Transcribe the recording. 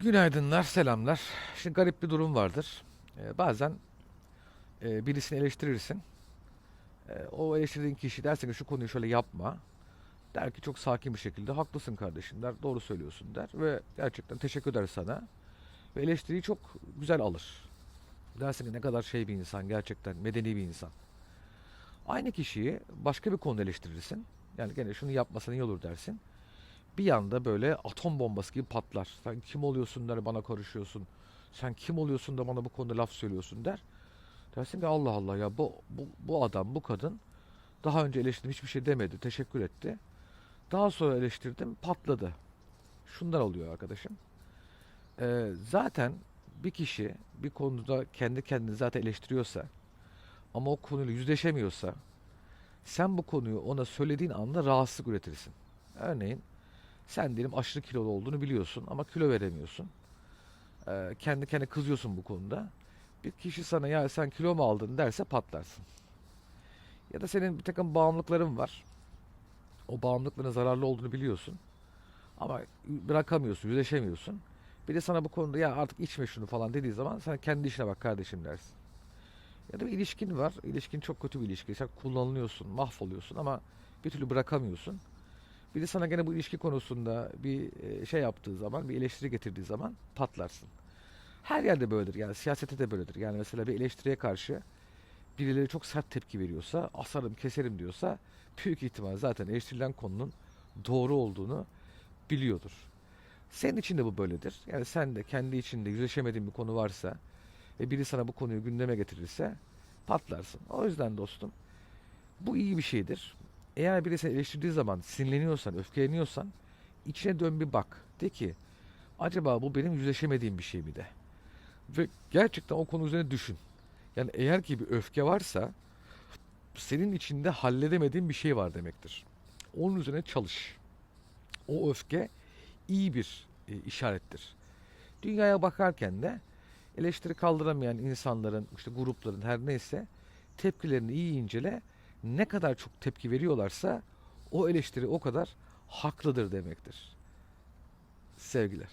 Günaydınlar, selamlar. Şimdi garip bir durum vardır. Ee, bazen e, birisini eleştirirsin. Ee, o eleştirdiğin kişi dersin ki şu konuyu şöyle yapma. Der ki çok sakin bir şekilde haklısın kardeşim der, doğru söylüyorsun der ve gerçekten teşekkür eder sana. Ve eleştiriyi çok güzel alır. Dersin ki ne kadar şey bir insan, gerçekten medeni bir insan. Aynı kişiyi başka bir konuda eleştirirsin. Yani gene şunu yapmasan iyi olur dersin bir yanda böyle atom bombası gibi patlar. Sen kim oluyorsun der bana karışıyorsun. Sen kim oluyorsun da bana bu konuda laf söylüyorsun der. Dersin ki Allah Allah ya bu, bu, bu adam bu kadın daha önce eleştirdim hiçbir şey demedi teşekkür etti. Daha sonra eleştirdim patladı. Şundan oluyor arkadaşım. Ee, zaten bir kişi bir konuda kendi kendini zaten eleştiriyorsa ama o konuyla yüzleşemiyorsa sen bu konuyu ona söylediğin anda rahatsızlık üretirsin. Örneğin sen diyelim aşırı kilolu olduğunu biliyorsun ama kilo veremiyorsun. Ee, kendi kendine kızıyorsun bu konuda. Bir kişi sana ya sen kilo mu aldın derse patlarsın. Ya da senin bir takım bağımlılıkların var. O bağımlılıkların zararlı olduğunu biliyorsun. Ama bırakamıyorsun, yüzleşemiyorsun. Bir de sana bu konuda ya artık içme şunu falan dediği zaman sen kendi işine bak kardeşim dersin. Ya da bir ilişkin var. İlişkin çok kötü bir ilişki. Sen kullanılıyorsun, mahvoluyorsun ama bir türlü bırakamıyorsun. Biri sana gene bu ilişki konusunda bir e, şey yaptığı zaman, bir eleştiri getirdiği zaman patlarsın. Her yerde böyledir. Yani siyasette de böyledir. Yani mesela bir eleştiriye karşı birileri çok sert tepki veriyorsa, asarım, keserim diyorsa büyük ihtimal zaten eleştirilen konunun doğru olduğunu biliyordur. Senin için de bu böyledir. Yani sen de kendi içinde yüzleşemediğin bir konu varsa ve biri sana bu konuyu gündeme getirirse patlarsın. O yüzden dostum bu iyi bir şeydir. Eğer birisi eleştirdiği zaman sinirleniyorsan, öfkeleniyorsan içine dön bir bak. De ki acaba bu benim yüzleşemediğim bir şey mi de. Ve gerçekten o konu üzerine düşün. Yani eğer ki bir öfke varsa senin içinde halledemediğin bir şey var demektir. Onun üzerine çalış. O öfke iyi bir e, işarettir. Dünyaya bakarken de eleştiri kaldıramayan insanların, işte grupların her neyse tepkilerini iyi incele. Ne kadar çok tepki veriyorlarsa o eleştiri o kadar haklıdır demektir. Sevgiler.